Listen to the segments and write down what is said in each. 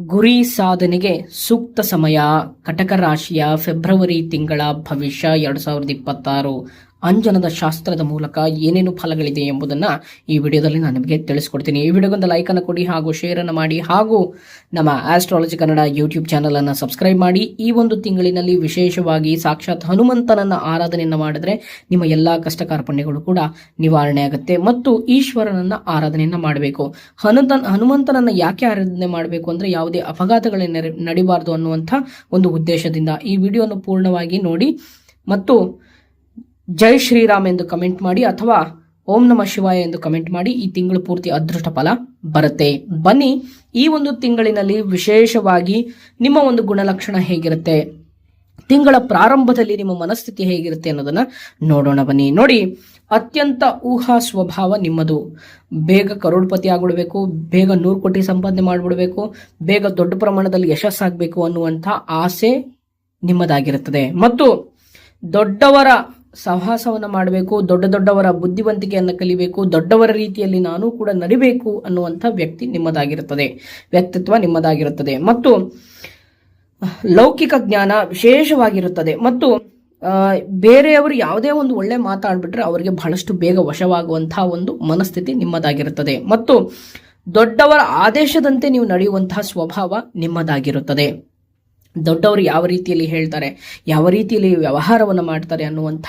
ಗುರಿ ಸಾಧನೆಗೆ ಸೂಕ್ತ ಸಮಯ. ಕಟಕ ರಾಶಿಯ ಫೆಬ್ರವರಿ ತಿಂಗಳ ಭವಿಷ್ಯ ಎರಡ್ ಸಾವಿರದ ಇಪ್ಪತ್ತಾರು. ಅಂಜನದ ಶಾಸ್ತ್ರದ ಮೂಲಕ ಏನೇನು ಫಲಗಳಿದೆ ಎಂಬುದನ್ನ ಈ ವಿಡಿಯೋದಲ್ಲಿ ನಾನು ನಿಮಗೆ ತಿಳಿಸ್ಕೊಡ್ತೀನಿ. ಈ ವಿಡಿಯೋಗೊಂದು ಲೈಕನ್ನು ಕೊಡಿ ಹಾಗೂ ಶೇರ್ ಅನ್ನು ಮಾಡಿ ಹಾಗೂ ನಮ್ಮ ಆಸ್ಟ್ರಾಲಜಿ ಕನ್ನಡ ಯೂಟ್ಯೂಬ್ ಚಾನಲನ್ನು ಸಬ್ಸ್ಕ್ರೈಬ್ ಮಾಡಿ. ಈ ಒಂದು ತಿಂಗಳಿನಲ್ಲಿ ವಿಶೇಷವಾಗಿ ಸಾಕ್ಷಾತ್ ಹನುಮಂತನನ್ನ ಆರಾಧನೆಯನ್ನ ಮಾಡಿದ್ರೆ ನಿಮ್ಮ ಎಲ್ಲಾ ಕಷ್ಟ ಕಾರ್ಪಣ್ಯಗಳು ಕೂಡ ನಿವಾರಣೆ ಆಗುತ್ತೆ ಮತ್ತು ಈಶ್ವರನನ್ನ ಆರಾಧನೆಯನ್ನ ಮಾಡಬೇಕು. ಹನುಮಂತ ಹನುಮಂತನನ್ನ ಯಾಕೆ ಆರಾಧನೆ ಮಾಡಬೇಕು ಅಂದ್ರೆ ಯಾವುದೇ ಅಪಘಾತಗಳೇ ನಡಿಬಾರದು ಅನ್ನುವಂಥ ಒಂದು ಉದ್ದೇಶದಿಂದ ಈ ವಿಡಿಯೋನು ಪೂರ್ಣವಾಗಿ ನೋಡಿ ಮತ್ತು ಜೈ ಶ್ರೀರಾಮ್ ಎಂದು ಕಮೆಂಟ್ ಮಾಡಿ ಅಥವಾ ಓಂ ನಮ ಶಿವಾಯ ಎಂದು ಕಮೆಂಟ್ ಮಾಡಿ ಈ ತಿಂಗಳು ಪೂರ್ತಿ ಅದೃಷ್ಟ ಫಲ ಬರುತ್ತೆ. ಬನ್ನಿ ಈ ಒಂದು ತಿಂಗಳಿನಲ್ಲಿ ವಿಶೇಷವಾಗಿ ನಿಮ್ಮ ಒಂದು ಗುಣಲಕ್ಷಣ ಹೇಗಿರುತ್ತೆ? ತಿಂಗಳ ಪ್ರಾರಂಭದಲ್ಲಿ ನಿಮ್ಮ ಮನಸ್ಥಿತಿ ಹೇಗಿರುತ್ತೆ ಅನ್ನೋದನ್ನ ನೋಡೋಣ ಬನ್ನಿ. ನೋಡಿ, ಅತ್ಯಂತ ಊಹಾ ಸ್ವಭಾವ ನಿಮ್ಮದು. ಬೇಗ ಕರೋಡ್ಪತಿ ಆಗ್ಬಿಡ್ಬೇಕು, ಬೇಗ ನೂರು ಕೋಟಿ ಸಂಪಾದನೆ ಮಾಡಿಬಿಡ್ಬೇಕು, ಬೇಗ ದೊಡ್ಡ ಪ್ರಮಾಣದಲ್ಲಿ ಯಶಸ್ಸಾಗಬೇಕು ಅನ್ನುವಂಥ ಆಸೆ ನಿಮ್ಮದಾಗಿರುತ್ತದೆ. ಮತ್ತು ದೊಡ್ಡವರ ಸಹವಾಸವನ್ನು ಮಾಡಬೇಕು, ದೊಡ್ಡ ದೊಡ್ಡವರ ಬುದ್ಧಿವಂತಿಕೆಯನ್ನು ಕಲಿಬೇಕು, ದೊಡ್ಡವರ ರೀತಿಯಲ್ಲಿ ನಾನು ಕೂಡ ನಡಿಬೇಕು ಅನ್ನುವಂಥ ವ್ಯಕ್ತಿ ನಿಮ್ಮದಾಗಿರುತ್ತದೆ, ವ್ಯಕ್ತಿತ್ವ ನಿಮ್ಮದಾಗಿರುತ್ತದೆ. ಮತ್ತು ಲೌಕಿಕ ಜ್ಞಾನ ವಿಶೇಷವಾಗಿರುತ್ತದೆ. ಮತ್ತು ಬೇರೆಯವರು ಯಾವುದೇ ಒಂದು ಒಳ್ಳೆ ಮಾತಾಡ್ಬಿಟ್ರೆ ಅವರಿಗೆ ಬಹಳಷ್ಟು ಬೇಗ ವಶವಾಗುವಂತಹ ಒಂದು ಮನಸ್ಥಿತಿ ನಿಮ್ಮದಾಗಿರುತ್ತದೆ. ಮತ್ತು, ದೊಡ್ಡವರ ಆದೇಶದಂತೆ ನೀವು ನಡೆಯುವಂತಹ ಸ್ವಭಾವ ನಿಮ್ಮದಾಗಿರುತ್ತದೆ. ದೊಡ್ಡವರು ಯಾವ ರೀತಿಯಲ್ಲಿ ಹೇಳ್ತಾರೆ, ಯಾವ ರೀತಿಯಲ್ಲಿ ವ್ಯವಹಾರವನ್ನು ಮಾಡ್ತಾರೆ ಅನ್ನುವಂಥ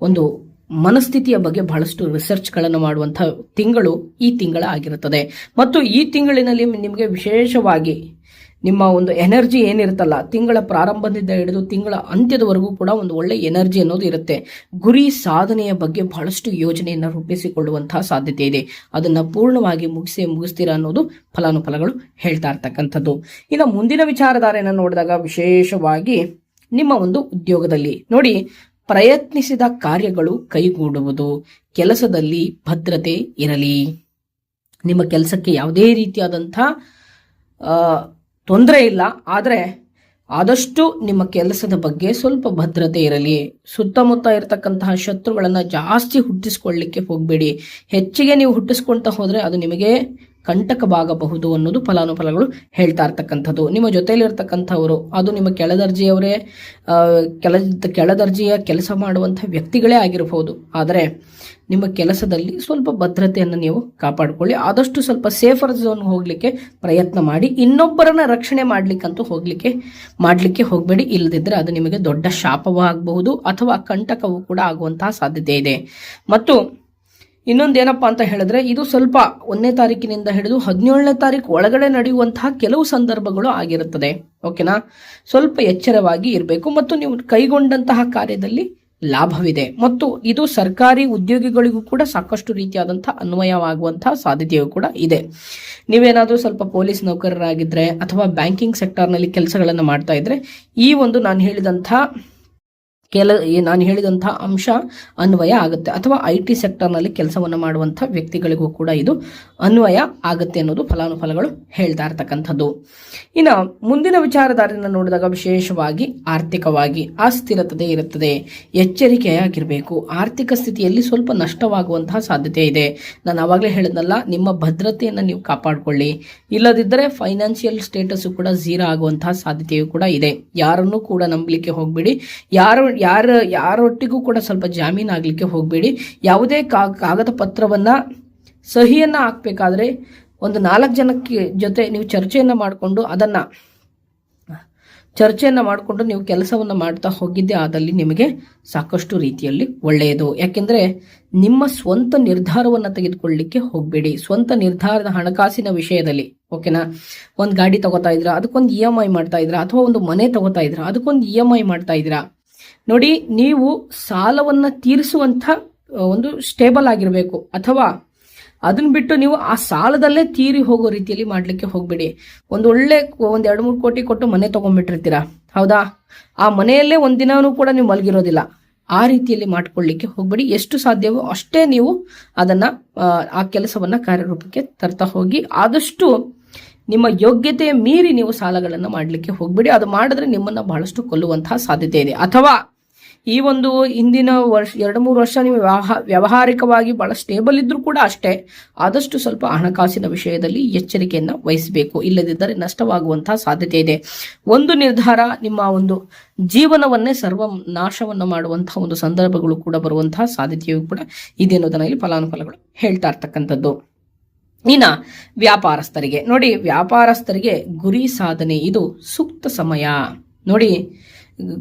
ಒಂದು ಮನಸ್ಥಿತಿಯ ಬಗ್ಗೆ ಬಹಳಷ್ಟು ರಿಸರ್ಚ್ಗಳನ್ನು ಮಾಡುವಂಥ ತಿಂಗಳು ಈ ತಿಂಗಳ ಆಗಿರುತ್ತದೆ ಮತ್ತು ಈ ತಿಂಗಳಿನಲ್ಲಿ ನಿಮಗೆ ವಿಶೇಷವಾಗಿ ನಿಮ್ಮ ಒಂದು ಎನರ್ಜಿ ಏನಿರುತ್ತಲ್ಲ, ತಿಂಗಳ ಪ್ರಾರಂಭದಿಂದ ಹಿಡಿದು ತಿಂಗಳ ಅಂತ್ಯದವರೆಗೂ ಕೂಡ ಒಂದು ಒಳ್ಳೆ ಎನರ್ಜಿ ಅನ್ನೋದು ಇರುತ್ತೆ. ಗುರಿ ಸಾಧನೆಯ ಬಗ್ಗೆ ಬಹಳಷ್ಟು ಯೋಜನೆಯನ್ನು ರೂಪಿಸಿಕೊಳ್ಳುವಂತಹ ಸಾಧ್ಯತೆ ಇದೆ. ಅದನ್ನು ಪೂರ್ಣವಾಗಿ ಮುಗಿಸಿ ಮುಗಿಸ್ತೀರಾ ಅನ್ನೋದು ಫಲಾನುಫಲಗಳು ಹೇಳ್ತಾ ಇರ್ತಕ್ಕಂಥದ್ದು. ಇನ್ನು ಮುಂದಿನ ವಿಚಾರಧಾರೆಯನ್ನು ನೋಡಿದಾಗ ವಿಶೇಷವಾಗಿ ನಿಮ್ಮ ಒಂದು ಉದ್ಯೋಗದಲ್ಲಿ ನೋಡಿ, ಪ್ರಯತ್ನಿಸಿದ ಕಾರ್ಯಗಳು ಕೈಗೂಡುವುದು, ಕೆಲಸದಲ್ಲಿ ಭದ್ರತೆ ಇರಲಿ. ನಿಮ್ಮ ಕೆಲಸಕ್ಕೆ ಯಾವುದೇ ರೀತಿಯಾದಂಥ ತೊಂದರೆ ಇಲ್ಲ, ಆದರೆ ಆದಷ್ಟು ನಿಮ್ಮ ಕೆಲಸದ ಬಗ್ಗೆ ಸ್ವಲ್ಪ ಭದ್ರತೆ ಇರಲಿ. ಸುತ್ತಮುತ್ತ ಇರತಕ್ಕಂತಹ ಶತ್ರುಗಳನ್ನು ಜಾಸ್ತಿ ಹುಟ್ಟಿಸ್ಕೊಳ್ಳಿಕ್ಕೆ ಹೋಗಬೇಡಿ. ಹೆಚ್ಚಿಗೆ ನೀವು ಹುಟ್ಟಿಸ್ಕೊಳ್ತಾ ಹೋದರೆ ಅದು ನಿಮಗೆ ಕಂಟಕವಾಗಬಹುದು ಅನ್ನೋದು ಫಲಾನುಫಲಗಳು ಹೇಳ್ತಾ ಇರ್ತಕ್ಕಂಥದ್ದು. ನಿಮ್ಮ ಜೊತೆಯಲ್ಲಿರ್ತಕ್ಕಂಥವರು, ಅದು ನಿಮ್ಮ ಕೆಳದರ್ಜೆಯವರೇ ಕೆಳ, ಕೆಳದರ್ಜೆಯ ಕೆಲಸ ಮಾಡುವಂಥ ವ್ಯಕ್ತಿಗಳೇ ಆಗಿರಬಹುದು. ಆದರೆ ನಿಮ್ಮ ಕೆಲಸದಲ್ಲಿ ಸ್ವಲ್ಪ ಭದ್ರತೆಯನ್ನು ನೀವು ಕಾಪಾಡಿಕೊಳ್ಳಿ. ಆದಷ್ಟು ಸ್ವಲ್ಪ ಸೇಫರ್ ಝೋನ್ ಹೋಗ್ಲಿಕ್ಕೆ ಪ್ರಯತ್ನ ಮಾಡಿ. ಇನ್ನೊಬ್ಬರನ್ನ ರಕ್ಷಣೆ ಮಾಡ್ಲಿಕ್ಕಂತೂ ಹೋಗ್ಲಿಕ್ಕೆ, ಮಾಡಲಿಕ್ಕೆ ಹೋಗಬೇಡಿ. ಇಲ್ಲದಿದ್ದರೆ ಅದು ನಿಮಗೆ ದೊಡ್ಡ ಶಾಪವಾಗಬಹುದು ಅಥವಾ ಕಂಟಕವೂ ಕೂಡ ಆಗುವಂತಹ ಸಾಧ್ಯತೆ ಇದೆ. ಮತ್ತು ಇನ್ನೊಂದೇನಪ್ಪ ಅಂತ ಹೇಳಿದ್ರೆ, ಇದು ಸ್ವಲ್ಪ ಒಂದನೇ ತಾರೀಕಿನಿಂದ ಹಿಡಿದು ಹದಿನೇಳನೇ ತಾರೀಕು ಒಳಗಡೆ ನಡೆಯುವಂತಹ ಕೆಲವು ಸಂದರ್ಭಗಳು ಆಗಿರುತ್ತದೆ. ಓಕೆನಾ? ಸ್ವಲ್ಪ ಎಚ್ಚರವಾಗಿ ಇರಬೇಕು ಮತ್ತು ನೀವು ಕೈಗೊಂಡಂತಹ ಕಾರ್ಯದಲ್ಲಿ ಲಾಭವಿದೆ. ಮತ್ತು ಇದು ಸರ್ಕಾರಿ ಉದ್ಯೋಗಿಗಳಿಗೂ ಕೂಡ ಸಾಕಷ್ಟು ರೀತಿಯಾದಂತಹ ಅನ್ವಯವಾಗುವಂತಹ ಸಾಧ್ಯತೆಯು ಕೂಡ ಇದೆ. ನೀವೇನಾದರೂ ಸ್ವಲ್ಪ ಪೊಲೀಸ್ ನೌಕರರಾಗಿದ್ದರೆ ಅಥವಾ ಬ್ಯಾಂಕಿಂಗ್ ಸೆಕ್ಟರ್ನಲ್ಲಿ ಕೆಲಸಗಳನ್ನು ಮಾಡ್ತಾ ಇದ್ರೆ, ಈ ಒಂದು ನಾನು ಹೇಳಿದಂಥ ಕೆಲ ನಾನು ಹೇಳಿದಂಥ ಅಂಶ ಅನ್ವಯ ಆಗುತ್ತೆ. ಅಥವಾ ಐ ಟಿ ಸೆಕ್ಟರ್ನಲ್ಲಿ ಕೆಲಸವನ್ನು ಮಾಡುವಂಥ ವ್ಯಕ್ತಿಗಳಿಗೂ ಕೂಡ ಇದು ಅನ್ವಯ ಆಗುತ್ತೆ ಅನ್ನೋದು ಫಲಾನುಫಲಗಳು ಹೇಳ್ತಾ ಇರ್ತಕ್ಕಂಥದ್ದು. ಇನ್ನು ಮುಂದಿನ ವಿಚಾರಧಾರೆಯನ್ನು ನೋಡಿದಾಗ ವಿಶೇಷವಾಗಿ ಆರ್ಥಿಕವಾಗಿ ಅಸ್ಥಿರತೆ ಇರುತ್ತದೆ. ಎಚ್ಚರಿಕೆಯಾಗಿರಬೇಕು. ಆರ್ಥಿಕ ಸ್ಥಿತಿಯಲ್ಲಿ ಸ್ವಲ್ಪ ನಷ್ಟವಾಗುವಂತಹ ಸಾಧ್ಯತೆ ಇದೆ. ನಾನು ಆವಾಗಲೇ ಹೇಳಿದ್ನಲ್ಲ, ನಿಮ್ಮ ಭದ್ರತೆಯನ್ನು ನೀವು ಕಾಪಾಡಿಕೊಳ್ಳಿ. ಇಲ್ಲದಿದ್ದರೆ ಫೈನಾನ್ಷಿಯಲ್ ಸ್ಟೇಟಸ್ ಕೂಡ ಝೀರೋ ಆಗುವಂತಹ ಸಾಧ್ಯತೆಯೂ ಕೂಡ ಇದೆ. ಯಾರನ್ನೂ ಕೂಡ ನಂಬಲಿಕ್ಕೆ ಹೋಗಬೇಡಿ. ಯಾರು ಯಾರ, ಯಾರೊಟ್ಟಿಗೂ ಕೂಡ ಸ್ವಲ್ಪ ಜಾಮೀನು ಆಗಲಿಕ್ಕೆ ಹೋಗಬೇಡಿ. ಯಾವುದೇ ಕಾಗದ ಪತ್ರವನ್ನು ಸಹಿಯನ್ನು ಹಾಕ್ಬೇಕಾದ್ರೆ ಒಂದು ನಾಲ್ಕು ಜನಕ್ಕೆ ಜೊತೆ ನೀವು ಚರ್ಚೆಯನ್ನು ಮಾಡಿಕೊಂಡು ಅದನ್ನು, ಚರ್ಚೆಯನ್ನು ಮಾಡಿಕೊಂಡು ನೀವು ಕೆಲಸವನ್ನು ಮಾಡ್ತಾ ಹೋಗಿದ್ದೆ ಆದಲ್ಲಿ ನಿಮಗೆ ಸಾಕಷ್ಟು ರೀತಿಯಲ್ಲಿ ಒಳ್ಳೆಯದು. ಯಾಕೆಂದರೆ ನಿಮ್ಮ ಸ್ವಂತ ನಿರ್ಧಾರವನ್ನು ತೆಗೆದುಕೊಳ್ಳಿಕ್ಕೆ ಹೋಗಬೇಡಿ. ಸ್ವಂತ ನಿರ್ಧಾರದ ಹಣಕಾಸಿನ ವಿಷಯದಲ್ಲಿ, ಓಕೆನಾ? ಒಂದು ಗಾಡಿ ತಗೋತಾ ಇದ್ರ ಅದಕ್ಕೊಂದು ಇ ಎಂ ಐ ಮಾಡ್ತಾ ಇದ್ರ ಅಥವಾ ಒಂದು ಮನೆ ತಗೋತಾ ಇದ್ರ ಅದಕ್ಕೊಂದು ಇ ಎಂ ಐ ಮಾಡ್ತಾ ಇದ್ರಾ ನೋಡಿ ನೀವು ಸಾಲವನ್ನ ತೀರಿಸುವಂತ ಒಂದು ಸ್ಟೇಬಲ್ ಆಗಿರಬೇಕು. ಅಥವಾ ಅದನ್ನ ಬಿಟ್ಟು ನೀವು ಆ ಸಾಲದಲ್ಲೇ ತೀರಿ ಹೋಗೋ ರೀತಿಯಲ್ಲಿ ಮಾಡಲಿಕ್ಕೆ ಹೋಗ್ಬೇಡಿ. ಒಂದು ಒಳ್ಳೆ ಒಂದು ಎರಡು ಮೂರು ಕೋಟಿ ಕೊಟ್ಟು ಮನೆ ತಗೊಂಡ್ಬಿಟ್ಟಿರ್ತೀರಾ ಹೌದಾ? ಆ ಮನೆಯಲ್ಲೇ ಒಂದಿನನೂ ಕೂಡ ನೀವು ಮಲಗಿರೋದಿಲ್ಲ. ಆ ರೀತಿಯಲ್ಲಿ ಮಾಡ್ಕೊಳ್ಳಿಕ್ಕೆ ಹೋಗ್ಬೇಡಿ. ಎಷ್ಟು ಸಾಧ್ಯವೋ ಅಷ್ಟೇ ನೀವು ಅದನ್ನ ಆ, ಕೆಲಸವನ್ನ ಕಾರ್ಯರೂಪಕ್ಕೆ ತರ್ತಾ ಹೋಗಿ ಆದಷ್ಟು ನಿಮ್ಮ ಯೋಗ್ಯತೆ ಮೀರಿ ನೀವು ಸಾಲಗಳನ್ನು ಮಾಡಲಿಕ್ಕೆ ಹೋಗಬೇಡಿ. ಅದು ಮಾಡಿದ್ರೆ ನಿಮ್ಮನ್ನ ಬಹಳಷ್ಟು ಕೊಲ್ಲುವಂತಹ ಸಾಧ್ಯತೆ ಇದೆ. ಅಥವಾ ಈ ಒಂದು ಇಂದಿನ ವರ್ಷ, ಎರಡು ಮೂರು ವರ್ಷ ನೀವು ವ್ಯಾವಹಾರಿಕವಾಗಿ ಬಹಳ ಸ್ಟೇಬಲ್ ಇದ್ದರೂ ಕೂಡ ಅಷ್ಟೇ ಆದಷ್ಟು ಸ್ವಲ್ಪ ಹಣಕಾಸಿನ ವಿಷಯದಲ್ಲಿ ಎಚ್ಚರಿಕೆಯನ್ನು ವಹಿಸಬೇಕು. ಇಲ್ಲದಿದ್ದರೆ ನಷ್ಟವಾಗುವಂತಹ ಸಾಧ್ಯತೆ ಇದೆ. ಒಂದು ನಿರ್ಧಾರ ನಿಮ್ಮ ಒಂದು ಜೀವನವನ್ನೇ ಸರ್ವ ನಾಶವನ್ನು ಮಾಡುವಂತಹ ಒಂದು ಸಂದರ್ಭಗಳು ಕೂಡ ಬರುವಂತಹ ಸಾಧ್ಯತೆಯು ಕೂಡ ಇದೆ ಅನ್ನೋದನ್ನ ಇಲ್ಲಿ ಫಲಾನುಫಲಗಳು ಹೇಳ್ತಾ ಇರ್ತಕ್ಕಂಥದ್ದು. ಇನ್ನ ವ್ಯಾಪಾರಸ್ಥರಿಗೆ. ನೋಡಿ, ವ್ಯಾಪಾರಸ್ಥರಿಗೆ ಗುರಿ ಸಾಧನೆ, ಇದು ಸೂಕ್ತ ಸಮಯ. ನೋಡಿ,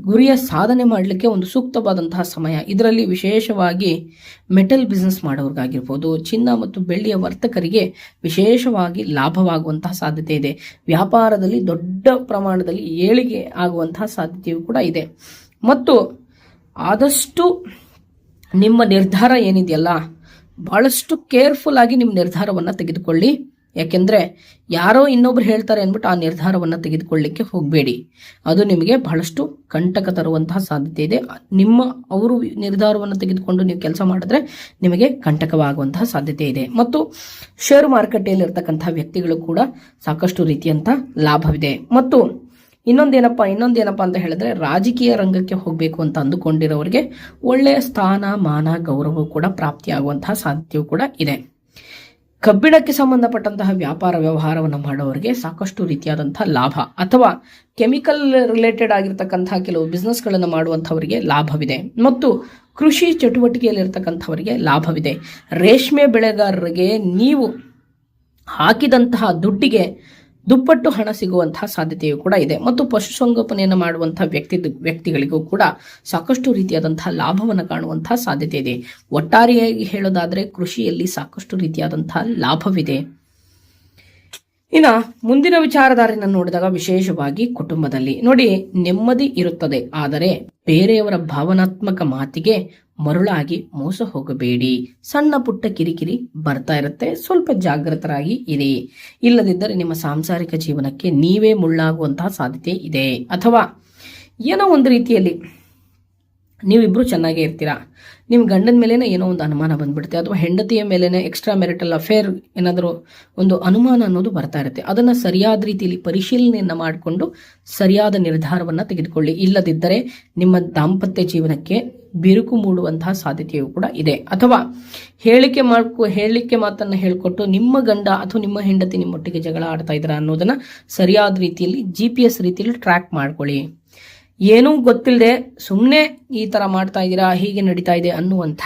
ಗುರಿಯ ಸಾಧನೆ ಮಾಡಲಿಕ್ಕೆ ಒಂದು ಸೂಕ್ತವಾದಂತಹ ಸಮಯ. ಇದರಲ್ಲಿ ವಿಶೇಷವಾಗಿ ಮೆಟಲ್ ಬಿಸ್ನೆಸ್ ಮಾಡೋರ್ಗಾಗಿರ್ಬೋದು, ಚಿನ್ನ ಮತ್ತು ಬೆಳ್ಳಿಯ ವರ್ತಕರಿಗೆ ವಿಶೇಷವಾಗಿ ಲಾಭವಾಗುವಂತಹ ಸಾಧ್ಯತೆ ಇದೆ. ವ್ಯಾಪಾರದಲ್ಲಿ ದೊಡ್ಡ ಪ್ರಮಾಣದಲ್ಲಿ ಏಳಿಗೆ ಆಗುವಂತಹ ಸಾಧ್ಯತೆಯೂ ಕೂಡ ಇದೆ. ಮತ್ತು ಆದಷ್ಟು ನಿಮ್ಮ ನಿರ್ಧಾರ ಏನಿದೆಯಲ್ಲ ಬಹಳಷ್ಟು ಕೇರ್ಫುಲ್ ಆಗಿ ನಿಮ್ಮ ನಿರ್ಧಾರವನ್ನು ತೆಗೆದುಕೊಳ್ಳಿ. ಯಾಕೆಂದ್ರೆ ಯಾರೋ ಇನ್ನೊಬ್ರು ಹೇಳ್ತಾರೆ ಅಂದ್ಬಿಟ್ಟು ಆ ನಿರ್ಧಾರವನ್ನು ತೆಗೆದುಕೊಳ್ಳಿಕ್ಕೆ ಹೋಗಬೇಡಿ. ಅದು ನಿಮಗೆ ಬಹಳಷ್ಟು ಕಂಟಕ ತರುವಂತಹ ಸಾಧ್ಯತೆ ಇದೆ. ನಿಮ್ಮ ಅವರು ನಿರ್ಧಾರವನ್ನು ತೆಗೆದುಕೊಂಡು ನೀವು ಕೆಲಸ ಮಾಡಿದ್ರೆ ನಿಮಗೆ ಕಂಟಕವಾಗುವಂತಹ ಸಾಧ್ಯತೆ ಇದೆ. ಮತ್ತು ಶೇರ್ ಮಾರುಕಟ್ಟೆಯಲ್ಲಿ ವ್ಯಕ್ತಿಗಳು ಕೂಡ ಸಾಕಷ್ಟು ರೀತಿಯಂತ ಲಾಭವಿದೆ. ಮತ್ತು ಇನ್ನೊಂದೇನಪ್ಪ ಇನ್ನೊಂದೇನಪ್ಪ ಅಂತ ಹೇಳಿದ್ರೆ ರಾಜಕೀಯ ರಂಗಕ್ಕೆ ಹೋಗಬೇಕು ಅಂತ ಅಂದುಕೊಂಡಿರೋರಿಗೆ ಒಳ್ಳೆಯ ಸ್ಥಾನ, ಮಾನ, ಗೌರವ ಕೂಡ ಪ್ರಾಪ್ತಿಯಾಗುವಂತಹ ಸಾಧ್ಯವೂ ಕೂಡ ಇದೆ. ಕಬ್ಬಿಣಕ್ಕೆ ಸಂಬಂಧಪಟ್ಟಂತಹ ವ್ಯಾಪಾರ ವ್ಯವಹಾರವನ್ನು ಮಾಡೋರಿಗೆ ಸಾಕಷ್ಟು ರೀತಿಯಾದಂತಹ ಲಾಭ ಅಥವಾ ಕೆಮಿಕಲ್ ರಿಲೇಟೆಡ್ ಆಗಿರ್ತಕ್ಕಂತಹ ಕೆಲವು ಬಿಸ್ನೆಸ್ಗಳನ್ನು ಮಾಡುವಂಥವರಿಗೆ ಲಾಭವಿದೆ. ಮತ್ತು ಕೃಷಿ ಚಟುವಟಿಕೆಯಲ್ಲಿರ್ತಕ್ಕಂಥವರಿಗೆ ಲಾಭವಿದೆ. ರೇಷ್ಮೆ ಬೆಳೆಗಾರರಿಗೆ ನೀವು ಹಾಕಿದಂತಹ ದುಡ್ಡಿಗೆ ದುಪ್ಪಟ್ಟು ಹಣ ಸಿಗುವಂತಹ ಸಾಧ್ಯತೆಯೂ ಕೂಡ ಇದೆ. ಮತ್ತು ಪಶುಸಂಗೋಪನೆಯನ್ನು ಮಾಡುವಂತಹ ವ್ಯಕ್ತಿ, ವ್ಯಕ್ತಿಗಳಿಗೂ ಕೂಡ ಸಾಕಷ್ಟು ರೀತಿಯಾದಂತಹ ಲಾಭವನ್ನು ಕಾಣುವಂತಹ ಸಾಧ್ಯತೆ ಇದೆ. ಒಟ್ಟಾರೆಯಾಗಿ ಹೇಳೋದಾದರೆ ಕೃಷಿಯಲ್ಲಿ ಸಾಕಷ್ಟು ರೀತಿಯಾದಂತಹ ಲಾಭವಿದೆ. ಇನ್ನ ಮುಂದಿನ ವಿಚಾರಧಾರೆಯನ್ನು ನೋಡಿದಾಗ ವಿಶೇಷವಾಗಿ ಕುಟುಂಬದಲ್ಲಿ. ನೋಡಿ, ನೆಮ್ಮದಿ ಇರುತ್ತದೆ, ಆದರೆ ಬೇರೆಯವರ ಭಾವನಾತ್ಮಕ ಮಾತಿಗೆ ಮರುಳಾಗಿ ಮೋಸ ಹೋಗಬೇಡಿ. ಸಣ್ಣ ಪುಟ್ಟ ಕಿರಿಕಿರಿ ಬರ್ತಾ ಇರುತ್ತೆ. ಸ್ವಲ್ಪ ಜಾಗೃತರಾಗಿ ಇರಿ. ಇಲ್ಲದಿದ್ದರೆ ನಿಮ್ಮ ಸಾಂಸಾರಿಕ ಜೀವನಕ್ಕೆ ನೀವೇ ಮುಳ್ಳಾಗುವಂತಹ ಸಾಧ್ಯತೆ ಇದೆ. ಅಥವಾ ಏನೋ ಒಂದು ರೀತಿಯಲ್ಲಿ ನೀವಿಬ್ರು ಚೆನ್ನಾಗೇ ಇರ್ತೀರಾ? ನಿಮ್ಮ ಗಂಡನ ಮೇಲೇನೆ ಏನೋ ಒಂದು ಅನುಮಾನ ಬಂದ್ಬಿಡುತ್ತೆ. ಅಥವಾ ಹೆಂಡತಿಯ ಮೇಲೇನೆ ಎಕ್ಸ್ಟ್ರಾ ಮೆರಿಟಲ್ ಅಫೇರ್ ಏನಾದರೂ ಒಂದು ಅನುಮಾನ ಅನ್ನೋದು ಬರ್ತಾ ಇರುತ್ತೆ. ಅದನ್ನು ಸರಿಯಾದ ರೀತಿಯಲ್ಲಿ ಪರಿಶೀಲನೆಯನ್ನು ಮಾಡಿಕೊಂಡು ಸರಿಯಾದ ನಿರ್ಧಾರವನ್ನು ತೆಗೆದುಕೊಳ್ಳಿ. ಇಲ್ಲದಿದ್ದರೆ ನಿಮ್ಮ ದಾಂಪತ್ಯ ಜೀವನಕ್ಕೆ ಬಿರುಕು ಮೂಡುವಂತಹ ಸಾಧ್ಯತೆಯೂ ಕೂಡ ಇದೆ. ಅಥವಾ ಹೇಳಿಕೆ ಮಾಡ್ಕೊ ಹೇಳಿಕೆ ಮಾತನ್ನು ಹೇಳಿಕೊಟ್ಟು ನಿಮ್ಮ ಗಂಡ ಅಥವಾ ನಿಮ್ಮ ಹೆಂಡತಿ ನಿಮ್ಮೊಟ್ಟಿಗೆ ಜಗಳ ಆಡ್ತಾ ಇದ್ದೀರಾ ಅನ್ನೋದನ್ನ ಸರಿಯಾದ ರೀತಿಯಲ್ಲಿ ಜಿ ಪಿ ಎಸ್ ರೀತಿಯಲ್ಲಿ ಟ್ರ್ಯಾಕ್ ಮಾಡ್ಕೊಳ್ಳಿ. ಏನೂ ಗೊತ್ತಿಲ್ಲದೆ ಸುಮ್ಮನೆ ಈ ಥರ ಮಾಡ್ತಾ ಇದ್ದೀರಾ, ಹೀಗೆ ನಡೀತಾ ಇದೆ ಅನ್ನುವಂಥ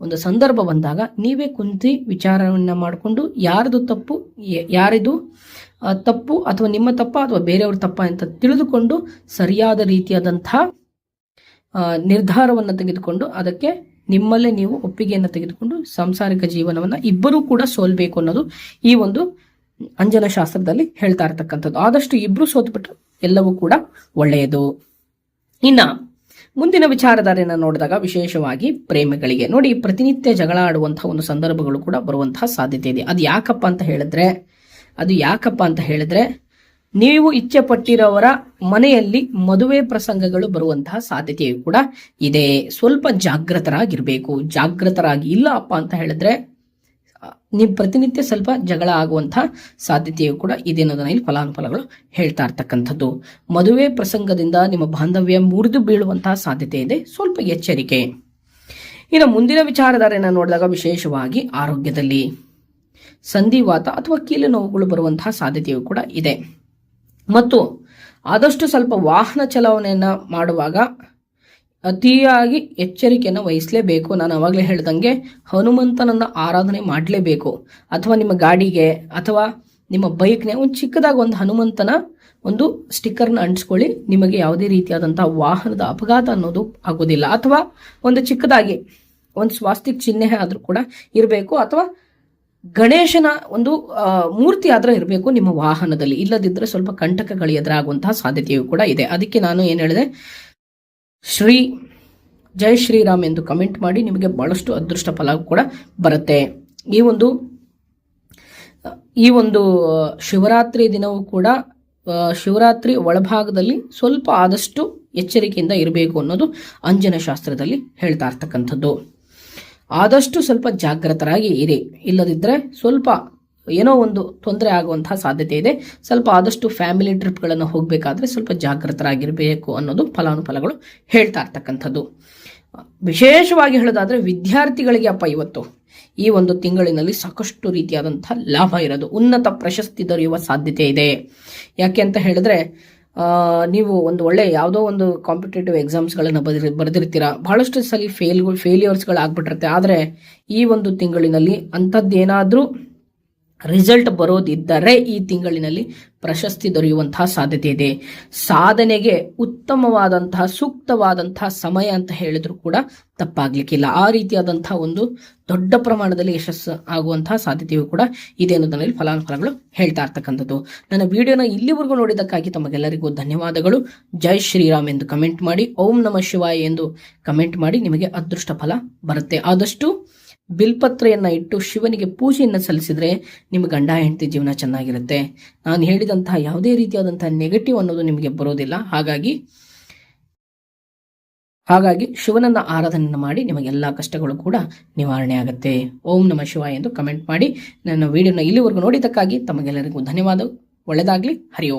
ಒಂದು ಸಂದರ್ಭ ಬಂದಾಗ ನೀವೇ ಕುಂತಿ ವಿಚಾರವನ್ನು ಮಾಡಿಕೊಂಡು ಯಾರದು ತಪ್ಪು ಯಾರಿದು ತಪ್ಪು ಅಥವಾ ನಿಮ್ಮ ತಪ್ಪ ಅಥವಾ ಬೇರೆಯವ್ರ ತಪ್ಪ ಅಂತ ತಿಳಿದುಕೊಂಡು ಸರಿಯಾದ ರೀತಿಯಾದಂಥ ನಿರ್ಧಾರವನ್ನು ತೆಗೆದುಕೊಂಡು ಅದಕ್ಕೆ ನಿಮ್ಮಲ್ಲೇ ನೀವು ಒಪ್ಪಿಗೆಯನ್ನು ತೆಗೆದುಕೊಂಡು ಸಾಂಸಾರಿಕ ಜೀವನವನ್ನು ಇಬ್ಬರೂ ಕೂಡ ಸೋಲ್ಬೇಕು ಅನ್ನೋದು ಈ ಒಂದು ಅಂಜನ ಶಾಸ್ತ್ರದಲ್ಲಿ ಹೇಳ್ತಾ ಇರ್ತಕ್ಕಂಥದ್ದು. ಆದಷ್ಟು ಇಬ್ರು ಸೋತ್ಬಿಟ್ರೆ ಎಲ್ಲವೂ ಕೂಡ ಒಳ್ಳೆಯದು. ಇನ್ನ ಮುಂದಿನ ವಿಚಾರಧಾರೆಯನ್ನು ನೋಡಿದಾಗ ವಿಶೇಷವಾಗಿ ಪ್ರೇಮಿಗಳಿಗೆ ನೋಡಿ, ಪ್ರತಿನಿತ್ಯ ಜಗಳ ಆಡುವಂತಹ ಒಂದು ಸಂದರ್ಭಗಳು ಕೂಡ ಬರುವಂತಹ ಸಾಧ್ಯತೆ ಇದೆ. ಅದು ಯಾಕಪ್ಪ ಅಂತ ಹೇಳಿದ್ರೆ, ಅದು ಯಾಕಪ್ಪ ಅಂತ ಹೇಳಿದ್ರೆ ನೀವು ಇಚ್ಛೆ ಪಟ್ಟಿರೋವರ ಮನೆಯಲ್ಲಿ ಮದುವೆ ಪ್ರಸಂಗಗಳು ಬರುವಂತಹ ಸಾಧ್ಯತೆಯು ಕೂಡ ಇದೆ. ಸ್ವಲ್ಪ ಜಾಗೃತರಾಗಿರ್ಬೇಕು ಜಾಗೃತರಾಗಿ ಇಲ್ಲ ಅಪ್ಪ ಅಂತ ಹೇಳಿದ್ರೆ ನೀವು ಪ್ರತಿನಿತ್ಯ ಸ್ವಲ್ಪ ಜಗಳ ಆಗುವಂತಹ ಸಾಧ್ಯತೆಯು ಕೂಡ ಇದೆ ಅನ್ನೋದನ್ನ ಇಲ್ಲಿ ಫಲಾನುಫಲಗಳು ಹೇಳ್ತಾ ಇರ್ತಕ್ಕಂಥದ್ದು. ಮದುವೆ ಪ್ರಸಂಗದಿಂದ ನಿಮ್ಮ ಬಾಂಧವ್ಯ ಮುರಿದು ಬೀಳುವಂತಹ ಸಾಧ್ಯತೆ ಇದೆ. ಸ್ವಲ್ಪ ಎಚ್ಚರಿಕೆ. ಇನ್ನು ಮುಂದಿನ ವಿಚಾರಧಾರೆಯನ್ನು ನೋಡಿದಾಗ ವಿಶೇಷವಾಗಿ ಆರೋಗ್ಯದಲ್ಲಿ ಸಂಧಿವಾತ ಅಥವಾ ಕೀಲು ನೋವುಗಳು ಬರುವಂತಹ ಸಾಧ್ಯತೆಯು ಕೂಡ ಇದೆ. ಮತ್ತು ಆದಷ್ಟು ಸ್ವಲ್ಪ ವಾಹನ ಚಲಾವಣೆಯನ್ನು ಮಾಡುವಾಗ ಅತಿಯಾಗಿ ಎಚ್ಚರಿಕೆಯನ್ನು ವಹಿಸಲೇಬೇಕು. ನಾನು ಅವಾಗಲೇ ಹೇಳ್ದಂಗೆ ಹನುಮಂತನನ್ನು ಆರಾಧನೆ ಮಾಡಲೇಬೇಕು. ಅಥವಾ ನಿಮ್ಮ ಗಾಡಿಗೆ ಅಥವಾ ನಿಮ್ಮ ಬೈಕ್ನೇ ಒಂದು ಚಿಕ್ಕದಾಗಿ ಒಂದು ಹನುಮಂತನ ಒಂದು ಸ್ಟಿಕ್ಕರ್ನ ಅಂಟಿಸ್ಕೊಳ್ಳಿ. ನಿಮಗೆ ಯಾವುದೇ ರೀತಿಯಾದಂಥ ವಾಹನದ ಅಪಘಾತ ಅನ್ನೋದು ಆಗೋದಿಲ್ಲ. ಅಥವಾ ಒಂದು ಚಿಕ್ಕದಾಗಿ ಒಂದು ಸ್ವಾಸ್ತಿಕ್ ಚಿಹ್ನೆ ಆದರೂ ಕೂಡ ಇರಬೇಕು. ಅಥವಾ ಗಣೇಶನ ಒಂದು ಮೂರ್ತಿ ಆದ್ರೆ ಇರಬೇಕು ನಿಮ್ಮ ವಾಹನದಲ್ಲಿ. ಇಲ್ಲದಿದ್ದರೆ ಸ್ವಲ್ಪ ಕಂಟಕಗಳು ಎದುರಾಗುವಂತಹ ಸಾಧ್ಯತೆಯೂ ಕೂಡ ಇದೆ. ಅದಕ್ಕೆ ನಾನು ಏನು ಹೇಳಿದೆ? ಶ್ರೀ, ಜೈ ಶ್ರೀರಾಮ್ ಎಂದು ಕಮೆಂಟ್ ಮಾಡಿ ನಿಮಗೆ ಬಹಳಷ್ಟು ಅದೃಷ್ಟ ಫಲ ಕೂಡ ಬರುತ್ತೆ. ಈ ಒಂದು ಈ ಒಂದು ಶಿವರಾತ್ರಿ ದಿನವೂ ಕೂಡ ಶಿವರಾತ್ರಿ ಒಳಭಾಗದಲ್ಲಿ ಸ್ವಲ್ಪ ಆದಷ್ಟು ಎಚ್ಚರಿಕೆಯಿಂದ ಇರಬೇಕು ಅನ್ನೋದು ಅಂಜನ ಶಾಸ್ತ್ರದಲ್ಲಿ ಹೇಳ್ತಾ ಇರ್ತಕ್ಕಂಥದ್ದು. ಆದಷ್ಟು ಸ್ವಲ್ಪ ಜಾಗೃತರಾಗಿ ಇರಿ. ಇಲ್ಲದಿದ್ದರೆ ಸ್ವಲ್ಪ ಏನೋ ಒಂದು ತೊಂದರೆ ಆಗುವಂತಹ ಸಾಧ್ಯತೆ ಇದೆ. ಸ್ವಲ್ಪ ಆದಷ್ಟು ಫ್ಯಾಮಿಲಿ ಟ್ರಿಪ್ಗಳನ್ನು ಹೋಗಬೇಕಾದ್ರೆ ಸ್ವಲ್ಪ ಜಾಗೃತರಾಗಿರಬೇಕು ಅನ್ನೋದು ಫಲಾನುಫಲಗಳು ಹೇಳ್ತಾ ಇರ್ತಕ್ಕಂಥದ್ದು. ವಿಶೇಷವಾಗಿ ಹೇಳೋದಾದ್ರೆ ವಿದ್ಯಾರ್ಥಿಗಳಿಗೆ ಅಪ್ಪ ಇವತ್ತು ಈ ಒಂದು ತಿಂಗಳಿನಲ್ಲಿ ಸಾಕಷ್ಟು ರೀತಿಯಾದಂಥ ಲಾಭ ಇರೋದು. ಉನ್ನತ ಪ್ರಶಸ್ತಿ ದೊರೆಯುವ ಸಾಧ್ಯತೆ ಇದೆ. ಯಾಕೆ ಅಂತ ಹೇಳಿದ್ರೆ ನೀವು ಒಂದು ಒಳ್ಳೆ ಯಾವುದೋ ಒಂದು ಕಾಂಪಿಟೇಟಿವ್ ಎಕ್ಸಾಮ್ಸ್ಗಳನ್ನು ಬರೆದಿ ಬರೆದಿರ್ತೀರ. ಬಹಳಷ್ಟು ಸಲ ಫೇಲ್ಗಳು ಫೇಲ್ಯೂರ್ಸ್ಗಳು ಆಗ್ಬಿಟ್ಟಿರುತ್ತೆ ಆದರೆ ಈ ಒಂದು ತಿಂಗಳಿನಲ್ಲಿ ಅಂಥದ್ದೇನಾದರೂ ರಿಸಲ್ಟ್ ಬರೋದಿದ್ದರೆ ಈ ತಿಂಗಳಿನಲ್ಲಿ ಪ್ರಶಸ್ತಿ ದೊರೆಯುವಂತಹ ಸಾಧ್ಯತೆ ಇದೆ. ಸಾಧನೆಗೆ ಉತ್ತಮವಾದಂತಹ, ಸೂಕ್ತವಾದಂತಹ ಸಮಯ ಅಂತ ಹೇಳಿದ್ರು ಕೂಡ ತಪ್ಪಾಗ್ಲಿಕ್ಕಿಲ್ಲ. ಆ ರೀತಿಯಾದಂತಹ ಒಂದು ದೊಡ್ಡ ಪ್ರಮಾಣದಲ್ಲಿ ಯಶಸ್ಸು ಆಗುವಂತಹ ಸಾಧ್ಯತೆಯು ಕೂಡ ಇದೆ ಅನ್ನೋದರಲ್ಲಿ ಫಲಾನುಫಲಗಳು ಹೇಳ್ತಾ ಇರ್ತಕ್ಕಂಥದ್ದು. ನನ್ನ ವಿಡಿಯೋನ ಇಲ್ಲಿವರೆಗೂ ನೋಡಿದ್ದಕ್ಕಾಗಿ ತಮಗೆಲ್ಲರಿಗೂ ಧನ್ಯವಾದಗಳು. ಜೈ ಶ್ರೀರಾಮ್ ಎಂದು ಕಮೆಂಟ್ ಮಾಡಿ, ಓಂ ನಮ ಶಿವಾಯ ಎಂದು ಕಮೆಂಟ್ ಮಾಡಿ ನಿಮಗೆ ಅದೃಷ್ಟ ಫಲ ಬರುತ್ತೆ. ಆದಷ್ಟು ಬಿಲ್ಪತ್ರೆಯನ್ನ ಇಟ್ಟು ಶಿವನಿಗೆ ಪೂಜೆಯನ್ನು ಸಲ್ಲಿಸಿದ್ರೆ ನಿಮ್ಮ ಗಂಡ ಹೆಂಡತಿ ಜೀವನ ಚೆನ್ನಾಗಿರುತ್ತೆ. ನಾನು ಹೇಳಿದಂತಹ ಯಾವುದೇ ರೀತಿಯಾದಂತಹ ನೆಗೆಟಿವ್ ಅನ್ನೋದು ನಿಮಗೆ ಬರೋದಿಲ್ಲ. ಹಾಗಾಗಿ ಹಾಗಾಗಿ ಶಿವನನ್ನ ಆರಾಧನೆ ಮಾಡಿ ನಿಮಗೆಲ್ಲ ಕಷ್ಟಗಳು ಕೂಡ ನಿವಾರಣೆ ಆಗುತ್ತೆ. ಓಂ ನಮ ಶಿವಾಯ ಎಂದು ಕಮೆಂಟ್ ಮಾಡಿ. ನನ್ನ ವಿಡಿಯೋನ ಇಲ್ಲಿವರೆಗೂ ನೋಡಿದ್ದಕ್ಕಾಗಿ ತಮಗೆಲ್ಲರಿಗೂ ಧನ್ಯವಾದ ಒಳ್ಳೆಯದಾಗಲಿ ಹರಿ